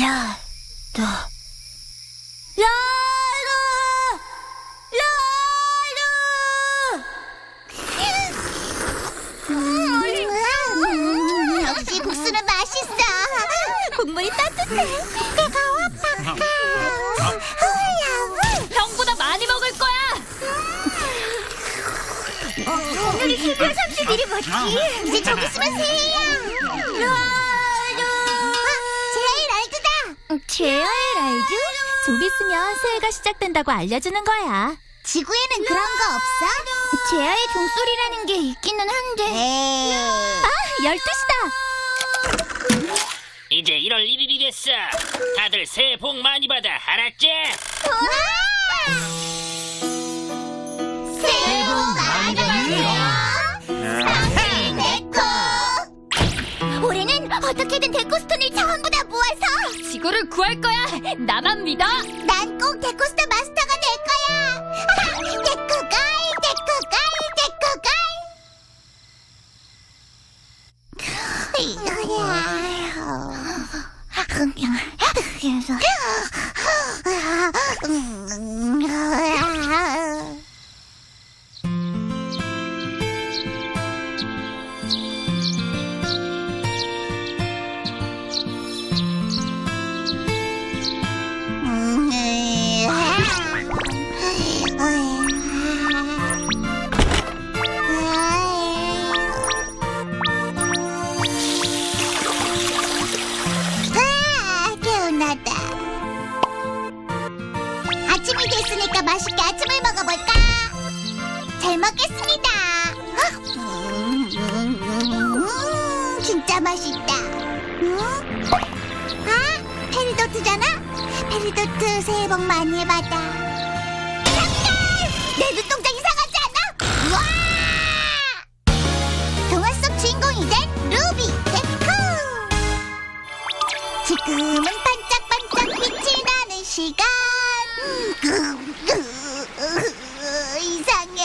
야, 너. 라루! 음, 역시 국수는 맛있어. 국물이 따뜻해. 내가 와 파카. 형보다 많이 먹을 거야! 오늘이 12월 30일이 뭐지? 이제 좀 있으면 새해야. 제아의 라이즈? 좀 있으면 새해가 시작된다고 알려주는 거야. 지구에는 그런 거 없어? 제아의 종소리라는 게 있기는 한데. 에이. 아, 12시다! 이제 1월 1일이 됐어. 다들 새해 복 많이 받아. 알았지? 새해 복 많이 어떻게든 데코스톤을 전부 다 모아서 지구를 구할 거야! 나만 믿어! 난 꼭 데코스톤 마스터가 될 거야. 데코걸, 데코걸, 데코걸. 아, 내 눈동자 이상하지 않아? 와! 동화 속 주인공이 된 루비 데코! 지금은 반짝반짝 빛이 나는 시간. 이상해.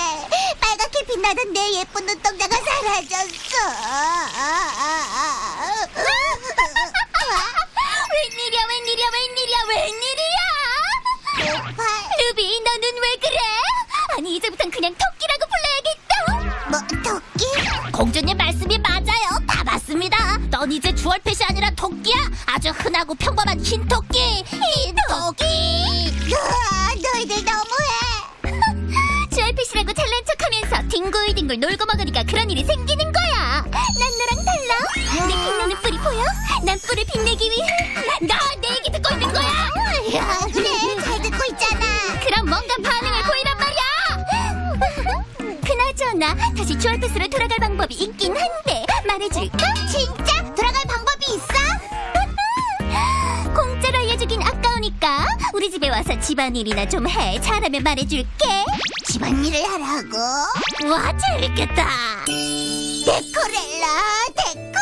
빨갛게 빛나던 내 예쁜 눈동자가 사라졌어. 웬일이야, 웬일이야, 웬일이야, 웬일이야! 아니, 이제부턴 그냥 토끼라고 불러야겠다! 뭐 토끼? 공주님 말씀이 맞아요. 다 맞습니다. 넌 이제 주얼펫이 아니라 토끼야. 아주 흔하고 평범한 흰 토끼. 흰 토끼. 으아, 너희들 너무해. 주얼펫이라고 잘난 척하면서 뒹굴뒹굴 놀고 먹으니까 그런 일이 생기는 거야. 난 너랑 달라. 내 빛나는 뿔이 보여? 난 뿔을 빛내기 위해 너 그나저나 다시 주얼펫으로 돌아갈 방법이 있긴 한데 말해줄까? 진짜 돌아갈 방법이 있어? 공짜로 알려주긴 아까우니까 우리 집에 와서 집안일이나 좀 해. 잘하면 말해줄게. 집안일을 하라고? 와 재밌겠다. 데코렐라 데코.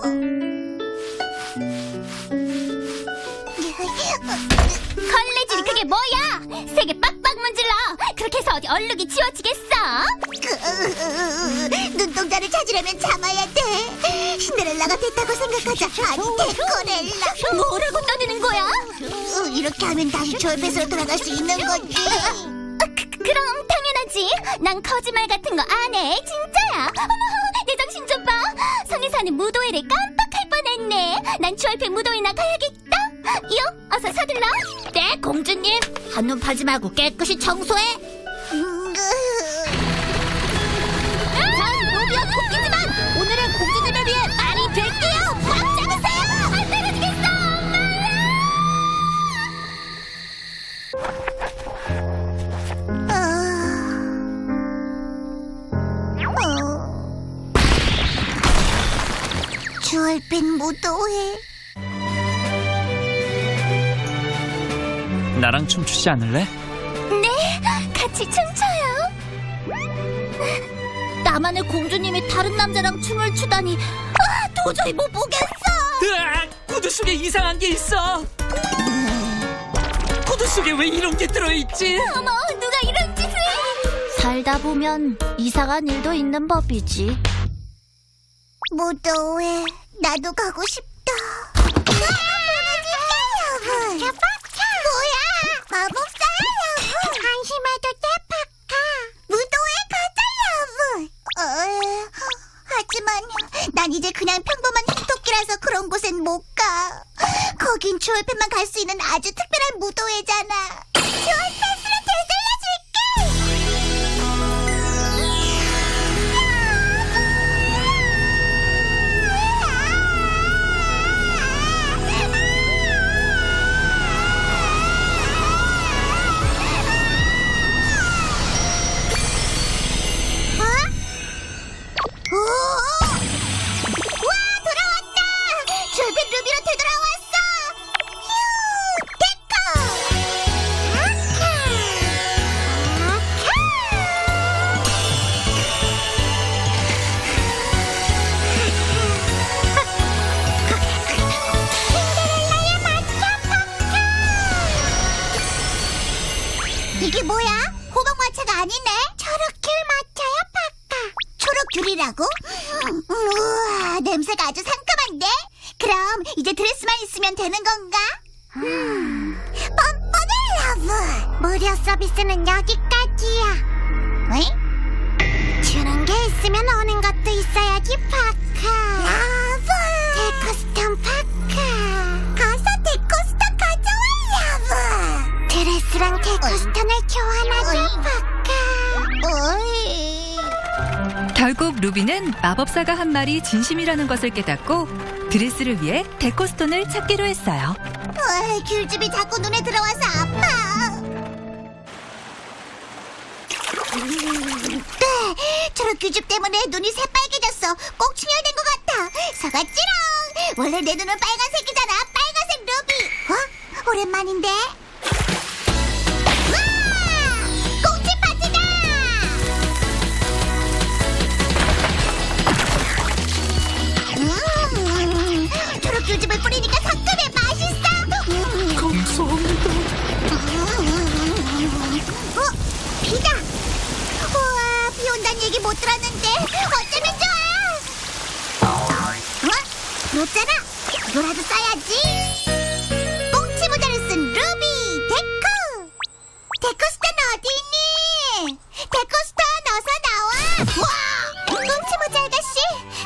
걸레질이 그게 뭐야? 세게 빡빡 문질러. 그렇게 해서 어디 얼룩이 지워지겠어? 그, 눈동자를 찾으려면 참아야 돼. 신데렐라가 됐다고 생각하자. 아니 데코렐라. 뭐라고 떠드는 거야? 으, 이렇게 하면 다시 졸뱃으로 돌아갈 수 있는 거지. 아, 그, 그럼 당연하지. 난 거짓말 같은 거 안 해. 진짜야. 어머, 내 정신 좀 봐. 성에 사는 무도회를 깜빡할 뻔했네. 난 주얼패 무도회나 가야겠다. 요, 어서 서둘러. 네, 공주님. 한눈 팔지 말고 깨끗이 청소해. 주얼빛 무도회 나랑 춤추지 않을래? 네, 같이 춤춰요. 나만의 공주님이 다른 남자랑 춤을 추다니 아, 도저히 못 보겠어. 으악! 구두 속에 이상한 게 있어. 구두 속에 왜 이런 게 들어있지? 어머, 누가 이런 짓을? 살다 보면 이상한 일도 있는 법이지. 무도회 나도 가고 싶다. 뭐야? 마법사야 한심해도 무도회 가자 여보 어, 하지만 난 이제 그냥 평범한 흰토끼라서 그런 곳엔 못 가. 거긴 주얼팬만 갈 수 있는 아주 특별한 무도회잖아. 주얼패 초록귤이라고? 루비는 마법사가 한 말이 진심이라는 것을 깨닫고 드레스를 위해 데코스톤을 찾기로 했어요. 으, 귤즙이 자꾸 눈에 들어와서 아파. 네, 저런 귤즙 때문에 눈이 새빨개졌어. 꼭 충혈된 것 같아. 사과찌랑. 원래 내 눈은 빨간색이잖아. 빨간색 루비. 어? 오랜만인데. 들었는데 어쩌면 좋아! 어? 그렇잖아! 이거라도 써야지! 꽁치 모자를 쓴 루비! 데코! 데코스탄 어디 있니? 데코스탄 어서 나와! 와! 꽁치 모자 아가씨!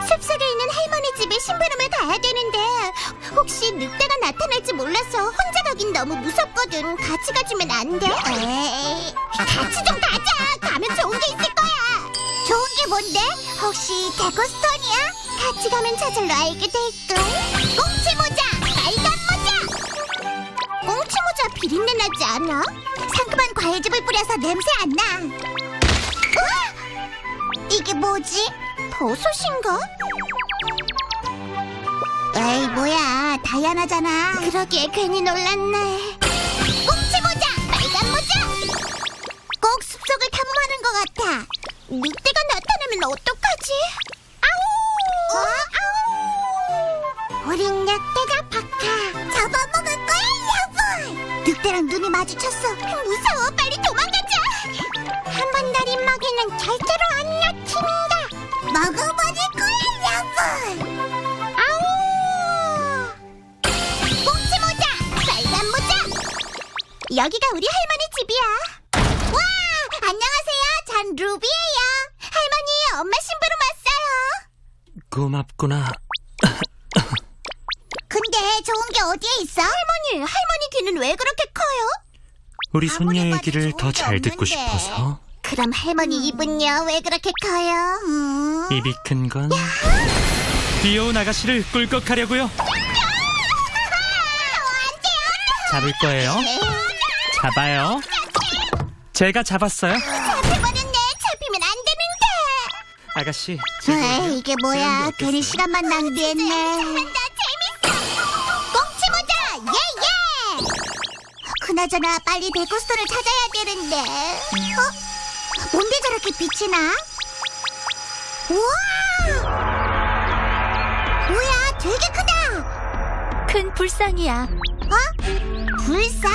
숲속에 있는 할머니 집에 심부름을 가야 되는데 혹시 늑대가 나타날지 몰라서 혼자 가긴 너무 무섭거든. 같이 가주면 안 돼? 에이, 같이 좀 뭔데? 혹시 데코스톤이야? 같이 가면 저절로 알게 될걸. 꽁치 모자, 빨간 모자. 꽁치 모자 비린내 나지 않아? 상큼한 과일즙을 뿌려서 냄새 안 나. 우와! 이게 뭐지? 버섯인가? 에이 뭐야 다이아나잖아 그러기에 괜히 놀랐네 꽁치 모자 빨간 모자 꼭 숲속을 탐험하는 것 같아 늑대랑 눈이 마주쳤어 무서워 빨리 도망가자 한번 날인 먹이는 절대로 안 놓칩니다 먹어버릴 거야 여보 아우! 꽁치 모자! 빨간 모자! 여기가 우리 할머니 집이야. 와! 안녕하세요. 전 루비예요. 할머니, 엄마 심부름 왔어요. 고맙구나. 어디에 있어? 할머니, 할머니 귀는 왜 그렇게 커요? 우리 아무리 봐도 얘기를 좋은 더게잘 듣고 없는데. 싶어서 그럼 할머니 입은요? 왜 그렇게 커요? 음. 입이 큰 건 귀여운 아가씨를 꿀꺽하려고요. 잡을 거예요. 잡아요. 제가 잡았어요. 잡혀버렸네. 잡히면 안 되는데. 아가씨, 에이? 이게 뭐야? 괜히 시간만 낭비했네. 그나저나 빨리 데코스톤을 찾아야 되는데. 어? 뭔데 저렇게 빛이 나? 우와! 뭐야? 되게 크다. 큰 불상이야. 어? 불상?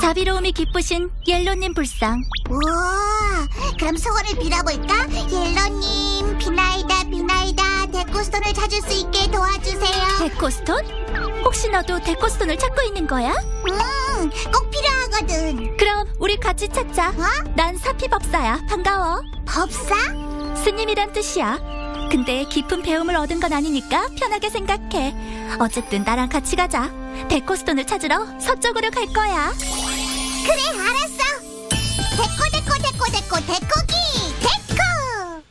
자비로움이 기쁘신 옐로님 불상. 우와, 그럼 소원을 빌어볼까? 옐로님, 비나이다, 비나이다, 데코스톤을 찾을 수 있게 도와주세요. 데코스톤? 혹시 너도 데코스톤을 찾고 있는 거야? 음, 꼭 필요하거든. 그럼 우리 같이 찾자. 어? 난 사피법사야. 반가워. 법사? 스님이란 뜻이야. 근데 깊은 배움을 얻은 건 아니니까 편하게 생각해. 어쨌든 나랑 같이 가자. 데코스톤을 찾으러 서쪽으로 갈 거야. 그래, 알았어. 데코, 데코, 데코, 데코, 데코기! 데코!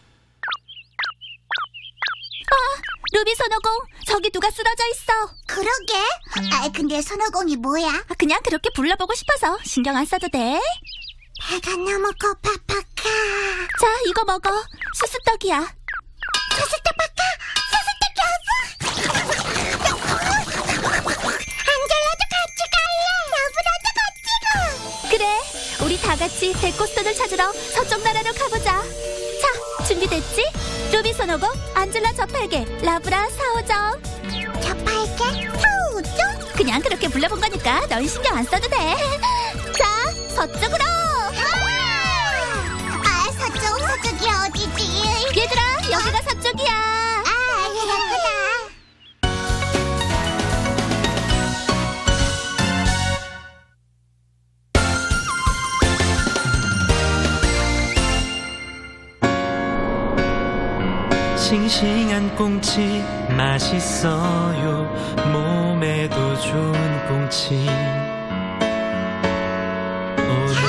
루비 선호공, 저기 누가 쓰러져 있어. 그러게. 아, 근데 손오공이 뭐야? 아, 그냥 그렇게 불러보고 싶어서 신경 안 써도 돼. 배가 너무 고파, 파카. 자, 이거 먹어. 수수떡이야. 소스떡 파카! 소스떡 교수! 안젤라도 같이 갈래! 너브라도 같이 가! 그래, 우리 다 같이 데코스톤을 찾으러 서쪽 나라로 가보자. 자, 준비됐지? 루비 선호공, 안젤라 저팔계, 라브라 사오정. 서우죠? 그냥 그렇게 불러본 거니까 넌 신경 안 써도 돼. 자, 서쪽으로! 아, 서쪽, 서쪽이 어디지? 얘들아, 여기가 서쪽이야. 아, 그렇구나. 싱싱한 꽁치 맛있어요 몸에도 좋은 꽁치. 오늘사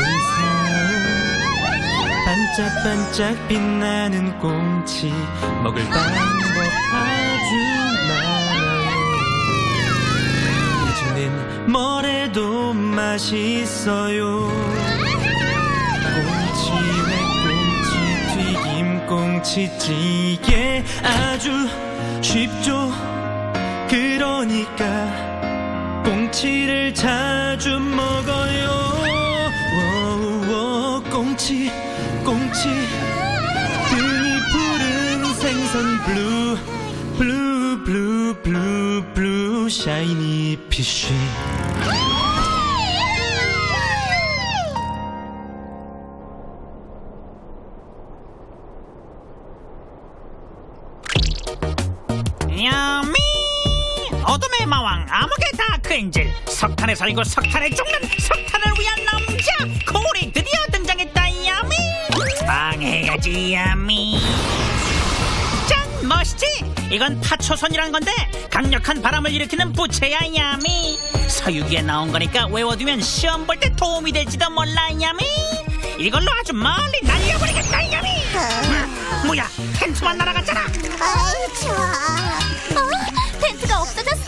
반짝반짝 빛나는 꽁치. 먹을 방법 아주 많아요. 요즘엔 뭐래도 맛있어요. 꽁치회 꽁치 튀김 꽁치찌개. 아주 쉽죠? 그러니까 꽁치를 자주 먹어요. 워워 꽁치 꽁치. 등이 푸른 생선 블루 블루 블루 블루 블루 샤이니 피쉬 석탄에 살고 석탄에 죽는 석탄을 위한 남자 고리 드디어 등장했다 야미 방해야지 야미 짠 멋있지 이건 타초선이란 건데 강력한 바람을 일으키는 부채야 야미 서유기에 나온 거니까 외워두면 시험 볼 때 도움이 될지도 몰라 야미 이걸로 아주 멀리 날려버리겠다 야미 뭐야 텐트만 날아갔잖아 아이, 좋아. 어? 텐트가 없어졌어. 어?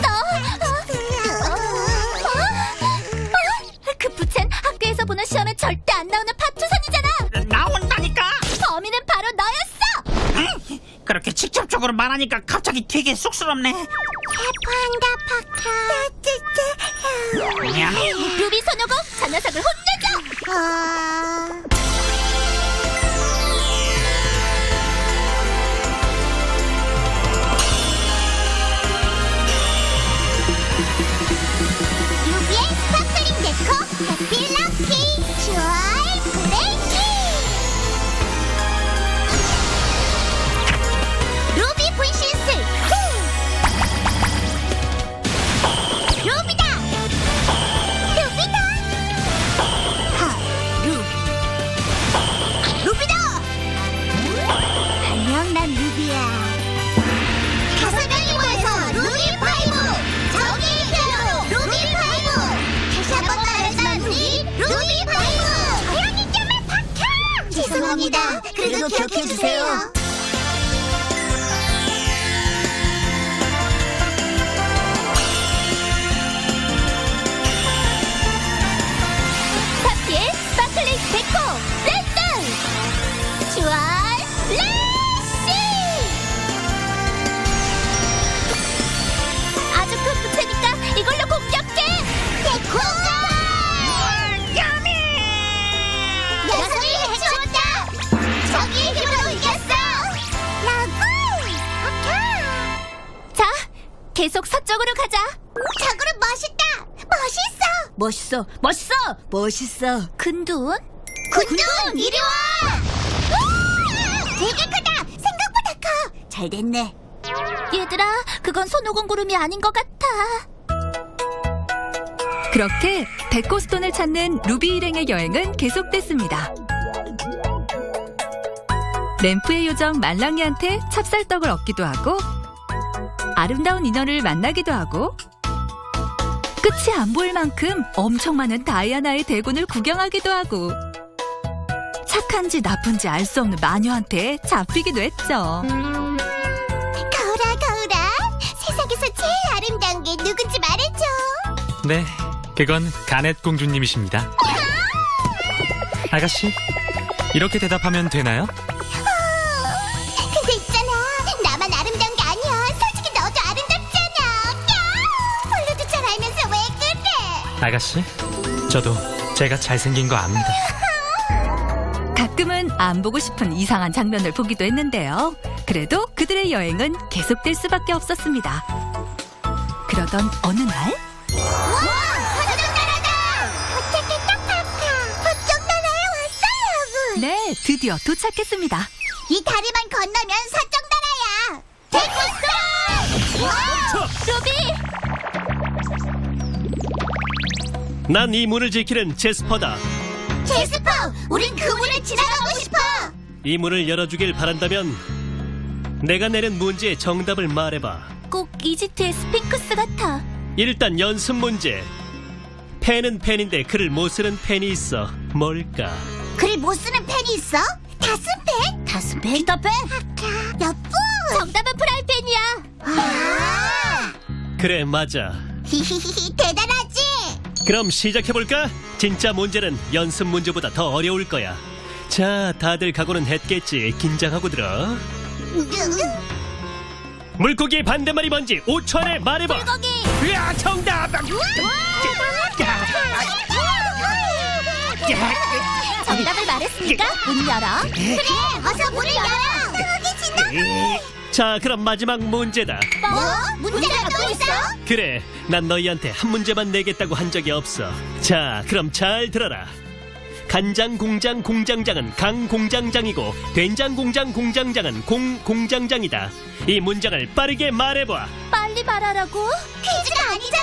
직접적으로 말하니까 갑자기 되게 쑥스럽네 판다 파카. 야, 루비 선호공, 저 녀석을 혼내줘. 어... 루비의 스파클링 데코 해피 멋있어, 멋있어, 멋있어. 근돈, 근돈! 이리 와! 아! 되게 크다! 생각보다 커! 잘 됐네. 얘들아, 그건 손오공 구름이 아닌 것 같아. 그렇게 백호스톤을 찾는 루비 일행의 여행은 계속됐습니다. 램프의 요정 말랑이한테 찹쌀떡을 얻기도 하고 아름다운 인어를 만나기도 하고 끝이 안 보일 만큼 엄청 많은 다이아나의 대군을 구경하기도 하고 착한지 나쁜지 알 수 없는 마녀한테 잡히기도 했죠. 거울아, 거울아. 세상에서 제일 아름다운 게 누군지 말해줘. 네, 그건 가넷 공주님이십니다. 아가씨, 이렇게 대답하면 되나요? 아가씨, 저도 제가 잘생긴 거 압니다. 가끔은 안 보고 싶은 이상한 장면을 보기도 했는데요. 그래도 그들의 여행은 계속될 수밖에 없었습니다. 그러던 어느 날. 네, 드디어 도착했습니다. 이 다리만 건너면 서쪽 나라야. 난 이 문을 지키는 제스퍼다. 제스퍼, 우린 그 문을 지나가고 싶어. 이 문을 열어주길 바란다면 내가 내는 문제의 정답을 말해봐. 꼭 이집트의 스핑크스 같아. 일단 연습 문제. 펜은 펜인데 글을 못 쓰는 펜이 있어. 뭘까? 글을 못 쓰는 펜이 있어? 다스펜? 다스펜? 피터펜? 아까 여보. 정답은 프라이팬이야. 아! 그래, 맞아. 히히히히 대단하지? 그럼 시작해볼까? 진짜 문제는 연습 문제보다 더 어려울 거야. 자, 다들 각오는 했겠지. 긴장하고 들어. 물고기의 반대말이 뭔지 5초 안에 말해봐. 거기 으아, 정답! 정답을 말했으니까 문 열어. 그래, 어서 문을 열어. 여기 지나. 자, 그럼 마지막 문제다. 뭐? 문제가 또 있어? 그래, 난 너희한테 한 문제만 내겠다고 한 적이 없어. 자, 그럼 잘 들어라. 간장 공장 공장장은 강 공장장이고 된장 공장 공장장은 공 공장장이다. 이 문장을 빠르게 말해봐. 빨리 말하라고. 퀴즈가 아니잖아.